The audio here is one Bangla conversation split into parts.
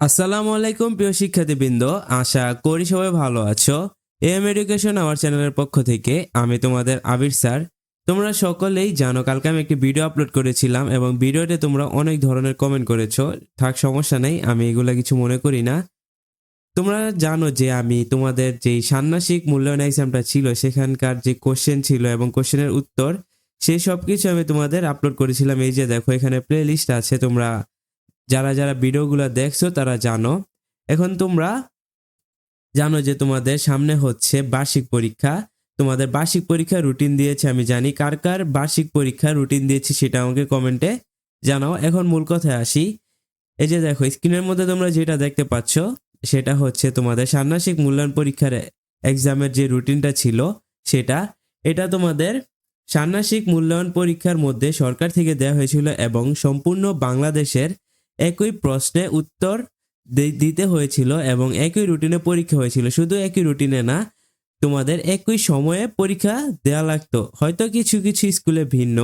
আসসালামু আলাইকুম, প্রিয় শিক্ষার্থীবৃন্দ। আশা করি সবাই ভালো আছো। এম এডুকেশন আমার চ্যানেলের পক্ষ থেকে আমি তোমাদের আবির স্যার। তোমরা সকলেই জানো, কালকে আমি একটি ভিডিও আপলোড করেছিলাম এবং ভিডিওতে তোমরা অনেক ধরনের কমেন্ট করেছ। থাক, সমস্যা নেই, আমি এগুলো কিছু মনে করি না। তোমরা জানো যে আমি তোমাদের যেই ষান্মাসিক মূল্যায়ন এক্সামটা ছিল, সেখানকার যে কোশ্চেন ছিল এবং কোশ্চেনের উত্তর, সেই সব কিছু আমি তোমাদের আপলোড করেছিলাম। এই যে দেখো, এখানে প্লে লিস্ট আছে, তোমরা যারা যারা ভিডিওগুলো দেখছ, তারা জানো। এখন তোমরা জানো যে তোমাদের সামনে হচ্ছে বার্ষিক পরীক্ষা। তোমাদের বার্ষিক পরীক্ষা রুটিন দিয়েছে, আমি জানি। কার কার বার্ষিক পরীক্ষা রুটিন দিয়েছে সেটা আমাকে কমেন্টে জানাও। এখন মূল কথায় আসি। এই যে দেখো স্ক্রিনের মধ্যে তোমরা যেটা দেখতে পাচ্ছ, সেটা হচ্ছে তোমাদের ষান্মাসিক মূল্যায়ন পরীক্ষার এক্সামের যে রুটিনটা ছিল, সেটা। এটা তোমাদের ষান্মাসিক মূল্যায়ন পরীক্ষার মধ্যে সরকার থেকে দেওয়া হয়েছিল এবং সম্পূর্ণ বাংলাদেশের একই প্রশ্নে উত্তর দিতে হয়েছিল এবং একই রুটিনে পরীক্ষা হয়েছিল। শুধু একই রুটিনে না, তোমাদের একই সময়ে পরীক্ষা দেওয়া লাগতো। হয়তো কিছু কিছু স্কুলে ভিন্ন।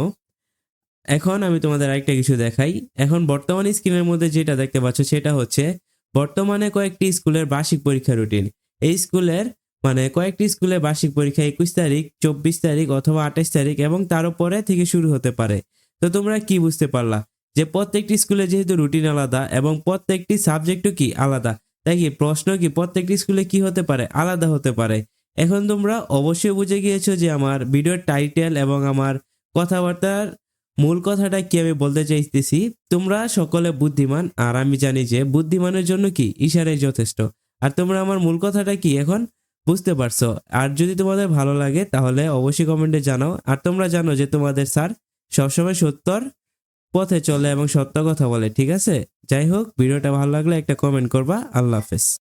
এখন আমি তোমাদের আরেকটা কিছু দেখাই। এখন বর্তমান স্ক্রিনের মধ্যে যেটা দেখতে পাচ্ছ সেটা হচ্ছে বর্তমানে কয়েকটি স্কুলের বার্ষিক পরীক্ষা রুটিন এই স্কুলের মানে কয়েকটি স্কুলের বার্ষিক পরীক্ষা একুশ তারিখ, চব্বিশ তারিখ অথবা আঠাশ তারিখ এবং তারও পরে থেকে শুরু হতে পারে। তো তোমরা কি বুঝতে পারলা? যে প্রত্যেকটি স্কুলে যেহেতু রুটিন আলাদা এবং প্রত্যেকটি সাবজেক্টও কি আলাদা, তাই কি প্রশ্ন কি প্রত্যেকটি স্কুলে কি হতে পারে, আলাদা হতে পারে? এখন তোমরা অবশ্যই বুঝে গিয়েছো যে আমার ভিডিওর টাইটেল এবং আমার কথাবার্তার মূল কথাটা কি আমি বলতে চাইতেছি। তোমরা সকলে বুদ্ধিমান, আর আমি জানি যে বুদ্ধিমানের জন্য কি ইশারাই যথেষ্ট। আর তোমরা আমার মূল কথাটা কি এখন বুঝতে পারছ। আর যদি তোমাদের ভালো লাগে তাহলে অবশ্যই কমেন্টে জানাও। আর তোমরা জানো যে তোমাদের স্যার সবসময় সত্যর পথে চলে এবং সত্য কথা বলে, ঠিক আছে? যাই হোক, ভিডিওটা ভালো লাগলে একটা কমেন্ট করবা। আল্লাহ হাফেজ।